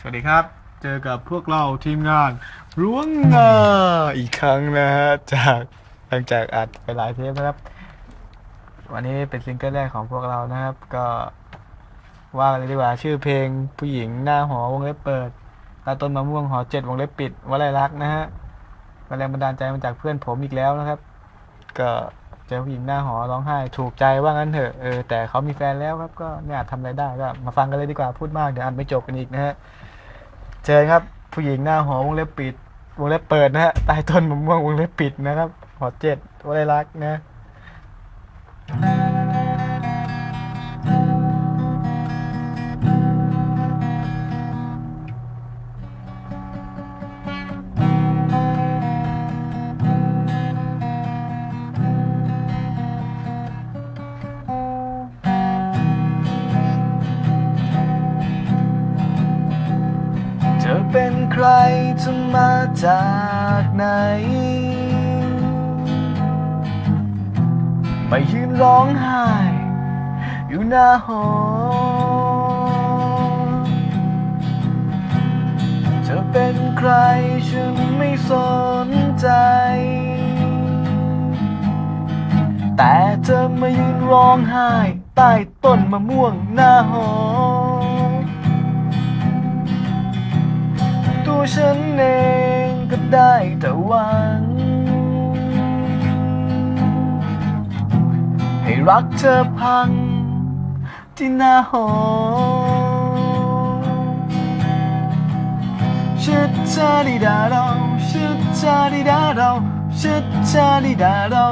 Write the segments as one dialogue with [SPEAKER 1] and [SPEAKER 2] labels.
[SPEAKER 1] สวัสดีครับ เจอกับพวกเราทีมงานร้วงงาอีกครั้งนะฮะจากหลังจากอัดไปหลายเทปนะครับ วันนี้เป็นซิงเกิลแรกของพวกเรานะครับ ก็ว่ากันเลยดีกว่าชื่อเพลงผู้หญิงหน้าหอวงเล็บเปิดตาต้นมะม่วงหอเจ็ดวงเล็บปิดวลัยลักษณ์นะฮะแรงบันดาลใจมาจากเพื่อนผมอีกแล้วนะครับ ก็ เจอผู้หญิงหน้าหอร้องไห้ ถูกใจว่างั้นเถอะเออแต่เขามีแฟนแล้วครับ ก็ไม่อาจทำอะไรได้ก็มาฟังกันเลยดีกว่าพูดมากเดี๋ยวอันไม่จบกันอีกนะฮะเจอครับ ผู้หญิงหน้าหอวงเล็บปิดวงเล็บเปิดนะฮะใต้ต้นมะม่วงวงเล็บปิดนะครับหอเจ็ดวลัยลักษณ์นะ รจะมาจากไหน มายืนร้องไห้ อยู่หน้าหอเธอเป็นใครฉันไม่สนใจ แต่เธอมายืนร้องไห้ ใต้ต้นมะม่วงหน้าหอ ฉันเองก็ได้แต่หวัง ให้รักเธอพังที่หน้าหอชิดชาดิดาเราชิดชาดิดาเราชิดชาดิดาเรา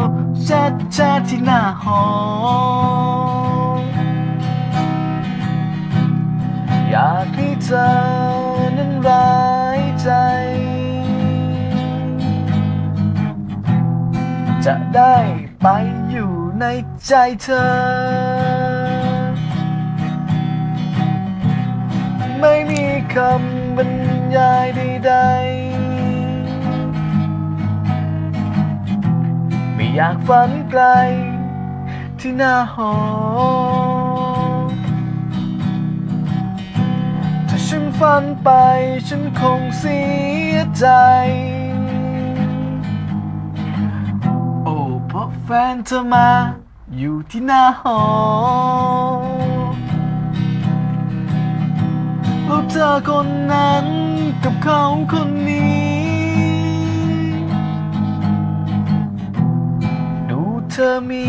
[SPEAKER 1] ชัดชาที่หน้าหออยากให้เธอนั้นร้า จะได้ไปอยู่ในใจเธอ ไม่มีคำบรรยายใดๆ ไม่อยากฝันไกลที่หน้าหอถ้าฉันฝันไปฉันคงเสียใจ แฟนเธอมาอยู่ที่หน้าหอแล้วเธอคนนั้นกับเขาคนนี้ ดูเธอมี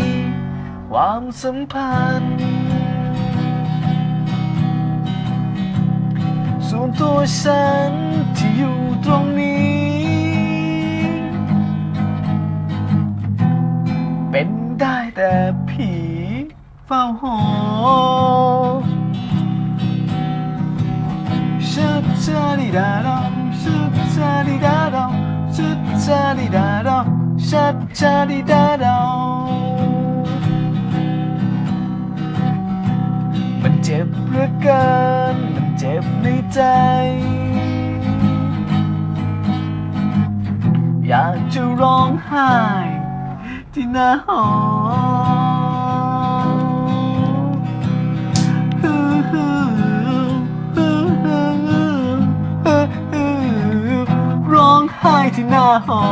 [SPEAKER 1] ความสัมพันธ์ ส่วนตัวฉันที่อยู่ตรงนี้ เป็นได้แต่ผีเฝ้าหอชัดชาดิดาดอชัดชาดิดาดอชัดชาดิดาดอชัดชาดิดาดอมันเจ็บเหลือเกินมันเจ็บในใจ อยากจะร้องไห้ ที่หน้าหอร้องไห้ที่หน้าหอ